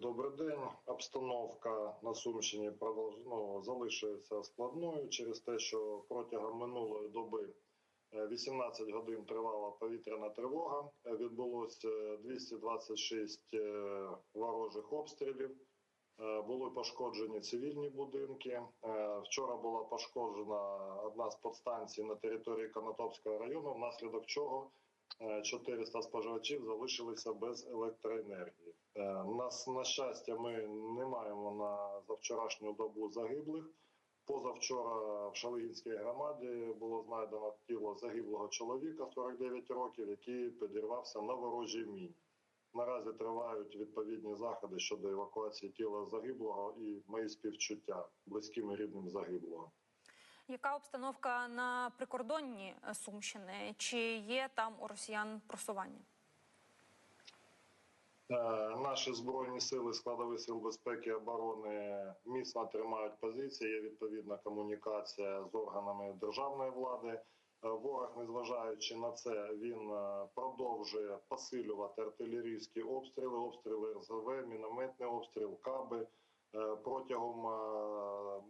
Добрий день. Обстановка на Сумщині ну, залишується складною через те, що протягом минулої доби е, 18 годин тривала повітряна тривога. Е, Відбулося 226 е, ворожих обстрілів. Е, Були пошкоджені цивільні будинки. Е, Вчора була пошкоджена одна з подстанцій на території Конотопського району, внаслідок чого е, 400 споживачів залишилися без електроенергії. Е, Нас на щастя, ми не маємо на за вчорашню добу загиблих. Позавчора в Шалигінській громаді було знайдено тіло загиблого чоловіка 49 років, який підірвався на ворожій міні. Наразі тривають відповідні заходи щодо евакуації тіла загиблого і мої співчуття близьким і рідним загиблого. Яка обстановка на прикордонні Сумщини? Чи є там у росіян просування? Е, Наші збройні сили, складові сил безпеки і оборони міцно тримають позиції. Є відповідна комунікація з органами державної влади. Е, Ворог, незважаючи на це, він е, продовжує посилювати артилерійські обстріли, обстріли РЗВ, мінометний обстріл, каби. Протягом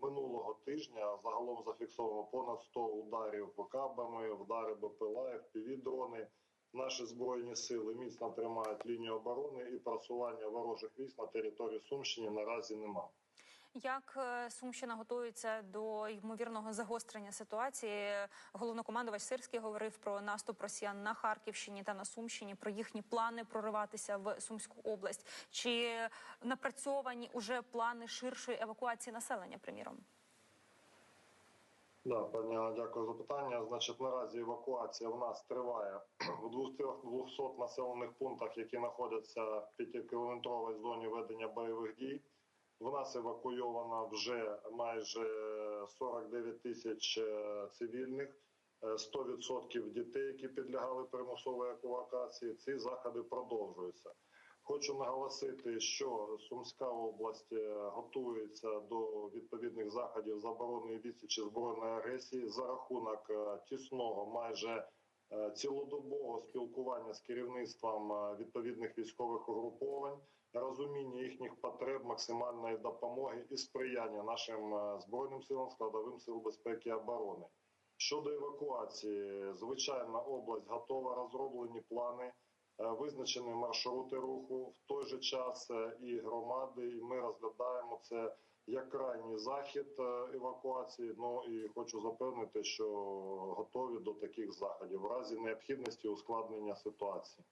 минулого тижня загалом зафіксовано понад 100 ударів кабами, вдари БПЛА, FPV-дрони. Наші збройні сили міцно тримають лінію оборони і просування ворожих військ на території Сумщини наразі немає. Як е, Сумщина готується до ймовірного загострення ситуації? Головнокомандувач Сирський говорив про наступ росіян на Харківщині та на Сумщині, про їхні плани прориватися в Сумську область. Чи напрацьовані уже плани ширшої евакуації населення? Приміром, Да, пані дякую за питання. Значить, наразі евакуація в нас триває у 200 населених пунктах, які знаходяться в 5-кілометровій зоні ведення бойових дій. В нас евакуйовано вже майже 49 тисяч е, цивільних, е, 100% дітей, які підлягали примусовій евакуації. Ці заходи продовжуються. Хочу наголосити, що Сумська область е, готується до відповідних заходів заборони відсічі збройної агресії за рахунок е, тісного, майже е, цілодобового спілкування з керівництвом відповідних військових угруповань, розуміння їхніх потреб, максимальної допомоги і сприяння нашим збройним силам, складовим сил безпеки і оборони. Щодо евакуації, звичайно, область готова, розроблені плани. Е, Визначені маршрути руху в той же час е, і громади, і ми розглядаємо це як крайній захід е, евакуації. Ну і хочу запевнити, що готові до таких заходів в разі необхідності ускладнення ситуації.